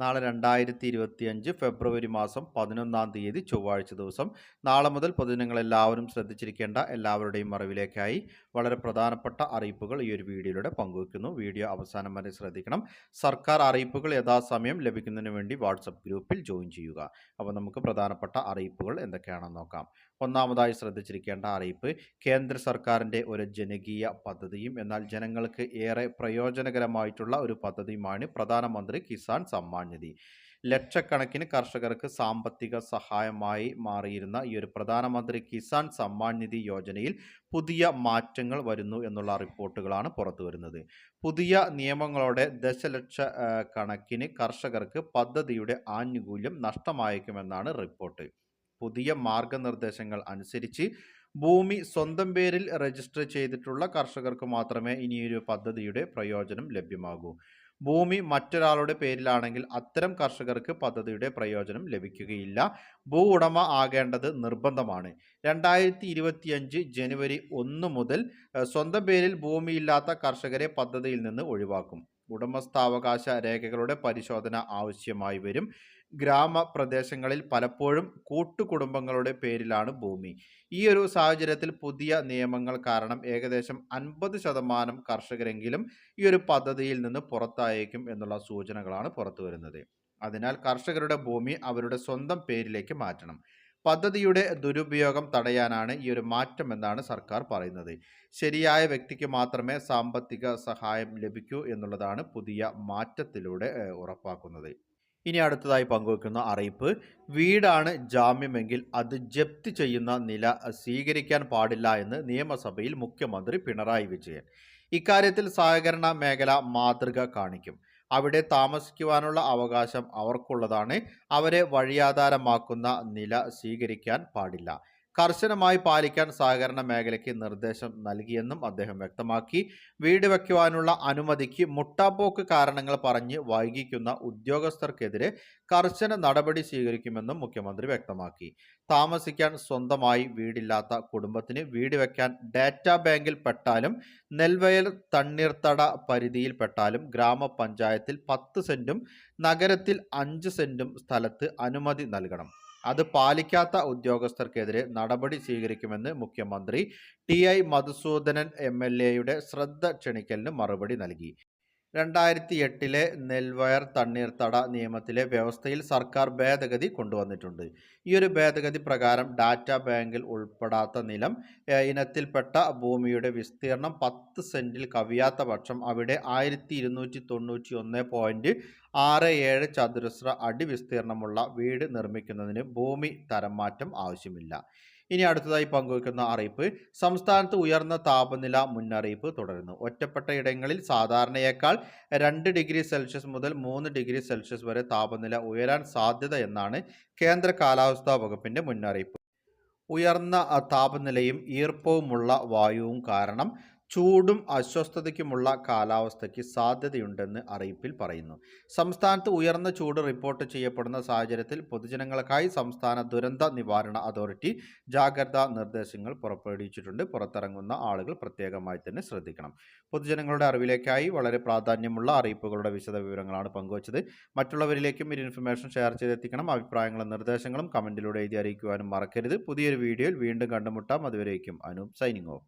നാളെ രണ്ടായിരത്തി ഇരുപത്തി അഞ്ച് ഫെബ്രുവരി മാസം പതിനൊന്നാം തീയതി ചൊവ്വാഴ്ച ദിവസം. നാളെ മുതൽ പൊതുജനങ്ങൾ എല്ലാവരും ശ്രദ്ധിച്ചിരിക്കേണ്ട എല്ലാവരുടെയും അറിവിലേക്കായി വളരെ പ്രധാനപ്പെട്ട അറിയിപ്പുകൾ ഈ ഒരു വീഡിയോയിലൂടെ പങ്കുവയ്ക്കുന്നു. വീഡിയോ അവസാനം വരെ ശ്രദ്ധിക്കണം. സർക്കാർ അറിയിപ്പുകൾ യഥാസമയം ലഭിക്കുന്നതിന് വേണ്ടി വാട്സപ്പ് ഗ്രൂപ്പിൽ ജോയിൻ ചെയ്യുക. അപ്പോൾ നമുക്ക് പ്രധാനപ്പെട്ട അറിയിപ്പുകൾ എന്തൊക്കെയാണെന്ന് നോക്കാം. ഒന്നാമതായി ശ്രദ്ധിച്ചിരിക്കേണ്ട അറിയിപ്പ് കേന്ദ്ര സർക്കാരിന്റെ ഒരു ജനകീയ പദ്ധതിയും എന്നാൽ ജനങ്ങൾക്ക് ഏറെ പ്രയോജനകരമായിട്ടുള്ള ഒരു പദ്ധതിയുമാണ് പ്രധാനമന്ത്രി കിസാൻ സമ്മാൻ നിധി ലക്ഷക്കണക്കിന് കർഷകർക്ക് സാമ്പത്തിക സഹായമായി മാറിയിരുന്ന ഈ ഒരു പ്രധാനമന്ത്രി കിസാൻ സമ്മാൻ നിധി യോജനയിൽ പുതിയ മാറ്റങ്ങൾ വരുന്നു എന്നുള്ള റിപ്പോർട്ടുകളാണ് പുറത്തു വരുന്നത്. പുതിയ നിയമങ്ങളോടെ ദശലക്ഷ കണക്കിന് കർഷകർക്ക് പദ്ധതിയുടെ ആനുകൂല്യം നഷ്ടമായേക്കുമെന്നാണ് റിപ്പോർട്ട്. പുതിയ മാർഗനിർദ്ദേശങ്ങൾ അനുസരിച്ച് ഭൂമി സ്വന്തം പേരിൽ രജിസ്റ്റർ ചെയ്തിട്ടുള്ള കർഷകർക്ക് മാത്രമേ ഇനിയൊരു പദ്ധതിയുടെ പ്രയോജനം ലഭ്യമാകൂ. ഭൂമി മറ്റൊരാളുടെ പേരിലാണെങ്കിൽ അത്തരം കർഷകർക്ക് പദ്ധതിയുടെ പ്രയോജനം ലഭിക്കുകയില്ല. ഭൂ ഉടമ ആകേണ്ടത് നിർബന്ധമാണ്. രണ്ടായിരത്തി ഇരുപത്തിയഞ്ച് ജനുവരി ഒന്ന് മുതൽ സ്വന്തം പേരിൽ ഭൂമിയില്ലാത്ത കർഷകരെ പദ്ധതിയിൽ നിന്ന് ഒഴിവാക്കും. ഉടമസ്ഥാവകാശ രേഖകളുടെ പരിശോധന ആവശ്യമായി വരും. ഗ്രാമപ്രദേശങ്ങളിൽ പലപ്പോഴും കൂട്ടുകുടുംബങ്ങളുടെ പേരിലാണ് ഭൂമി. ഈ ഒരു സാഹചര്യത്തിൽ പുതിയ നിയമങ്ങൾ കാരണം ഏകദേശം അൻപത് ശതമാനം കർഷകരെങ്കിലും ഈ ഒരു പദ്ധതിയിൽ നിന്ന് പുറത്തായേക്കും എന്നുള്ള സൂചനകളാണ് പുറത്തു വരുന്നത്. അതിനാൽ കർഷകരുടെ ഭൂമി അവരുടെ സ്വന്തം പേരിലേക്ക് മാറ്റണം. പദ്ധതിയുടെ ദുരുപയോഗം തടയാനാണ് ഈ ഒരു മാറ്റം എന്നാണ് സർക്കാർ പറയുന്നത്. ശരിയായ വ്യക്തിക്ക് മാത്രമേ സാമ്പത്തിക സഹായം ലഭിക്കൂ എന്നുള്ളതാണ് പുതിയ മാറ്റത്തിലൂടെ ഉറപ്പാക്കുന്നത്. ഇനി അടുത്തതായി പങ്കുവെക്കുന്ന അറിയിപ്പ് വീടാണ് ജാമ്യമെങ്കിൽ അത് ജപ്തി ചെയ്യുന്ന നില സ്വീകരിക്കാൻ പാടില്ല എന്ന് നിയമസഭയിൽ മുഖ്യമന്ത്രി പിണറായി വിജയൻ. ഇക്കാര്യത്തിൽ സഹകരണ മേഖല മാതൃക കാണിക്കും. അവിടെ താമസിക്കുവാനുള്ള അവകാശം അവർക്കുള്ളതാണ്. അവരെ വഴിയാധാരമാക്കുന്ന നില സ്വീകരിക്കാൻ പാടില്ല. കർശനമായി പാലിക്കാൻ സഹകരണ മേഖലയ്ക്ക് നിർദ്ദേശം നൽകിയെന്നും അദ്ദേഹം വ്യക്തമാക്കി. വീട് വയ്ക്കുവാനുള്ള അനുമതിക്ക് മുട്ടാപ്പോക്ക് കാരണങ്ങൾ പറഞ്ഞ് വൈകിക്കുന്ന ഉദ്യോഗസ്ഥർക്കെതിരെ കർശന നടപടി സ്വീകരിക്കുമെന്നും മുഖ്യമന്ത്രി വ്യക്തമാക്കി. താമസിക്കാൻ സ്വന്തമായി വീടില്ലാത്ത കുടുംബത്തിന് വീട് വയ്ക്കാൻ ഡാറ്റാ ബാങ്കിൽ പെട്ടാലും നെൽവയൽ തണ്ണീർത്തട പരിധിയിൽ പെട്ടാലും ഗ്രാമപഞ്ചായത്തിൽ പത്ത് സെന്റും നഗരത്തിൽ അഞ്ച് സെന്റും സ്ഥലത്ത് അനുമതി നൽകണം. അത് പാലിക്കാത്ത ഉദ്യോഗസ്ഥർക്കെതിരെ നടപടി സ്വീകരിക്കുമെന്ന് മുഖ്യമന്ത്രി T I Madhusoodanan M L എയുടെ ശ്രദ്ധ ക്ഷണിക്കലിന് മറുപടി നൽകി. രണ്ടായിരത്തി എട്ടിലെ നെൽവയർ തണ്ണീർത്തട നിയമത്തിലെ വ്യവസ്ഥയിൽ സർക്കാർ ഭേദഗതി കൊണ്ടുവന്നിട്ടുണ്ട്. ഈ ഒരു ഭേദഗതി പ്രകാരം ഡാറ്റ ബാങ്കിൽ ഉൾപ്പെടാത്ത നിലം ഇനത്തിൽപ്പെട്ട ഭൂമിയുടെ വിസ്തീർണം പത്ത് സെന്റിൽ കവിയാത്ത പക്ഷം അവിടെ ആയിരത്തി ഇരുന്നൂറ്റി തൊണ്ണൂറ്റി ഒന്ന് പോയിന്റ് ആറ് ഏഴ് ചതുരശ്ര അടി വിസ്തീർണമുള്ള വീട് നിർമ്മിക്കുന്നതിന് ഭൂമി തരം മാറ്റം ആവശ്യമില്ല. ഇനി അടുത്തതായി പങ്കുവയ്ക്കുന്ന അറിയിപ്പ് സംസ്ഥാനത്ത് ഉയർന്ന താപനില മുന്നറിയിപ്പ് തുടരുന്നു. ഒറ്റപ്പെട്ട ഇടങ്ങളിൽ സാധാരണയേക്കാൾ രണ്ട് ഡിഗ്രി സെൽഷ്യസ് മുതൽ മൂന്ന് ഡിഗ്രി സെൽഷ്യസ് വരെ താപനില ഉയരാൻ സാധ്യത എന്നാണ് കേന്ദ്ര കാലാവസ്ഥാ വകുപ്പിന്റെ മുന്നറിയിപ്പ്. ഉയർന്ന താപനിലയും ഈർപ്പവുമുള്ള വായുവും കാരണം ചൂടും അസ്വസ്ഥതയ്ക്കുമുള്ള കാലാവസ്ഥയ്ക്ക് സാധ്യതയുണ്ടെന്ന് അറിയിപ്പിൽ പറയുന്നു. സംസ്ഥാനത്ത് ഉയർന്ന ചൂട് റിപ്പോർട്ട് ചെയ്യപ്പെടുന്ന സാഹചര്യത്തിൽ പൊതുജനങ്ങൾക്കായി സംസ്ഥാന ദുരന്ത നിവാരണ അതോറിറ്റി ജാഗ്രതാ നിർദ്ദേശങ്ങൾ പുറപ്പെടുവിച്ചിട്ടുണ്ട്. പുറത്തിറങ്ങുന്ന ആളുകൾ പ്രത്യേകമായി തന്നെ ശ്രദ്ധിക്കണം. പൊതുജനങ്ങളുടെ അറിവിലേക്കായി വളരെ പ്രാധാന്യമുള്ള അറിയിപ്പുകളുടെ വിശദ വിവരങ്ങളാണ് പങ്കുവച്ചത്. മറ്റുള്ളവരിലേക്കും ഒരു ഇൻഫർമേഷൻ ഷെയർ ചെയ്തെത്തിക്കണം. അഭിപ്രായങ്ങളും നിർദ്ദേശങ്ങളും കമന്റിലൂടെ എഴുതി അറിയിക്കുവാനും മറക്കരുത്. പുതിയൊരു വീഡിയോയിൽ വീണ്ടും കണ്ടുമുട്ടാം. അതുവരേക്കും അനൂപ് സൈനിങ് ഓഫ്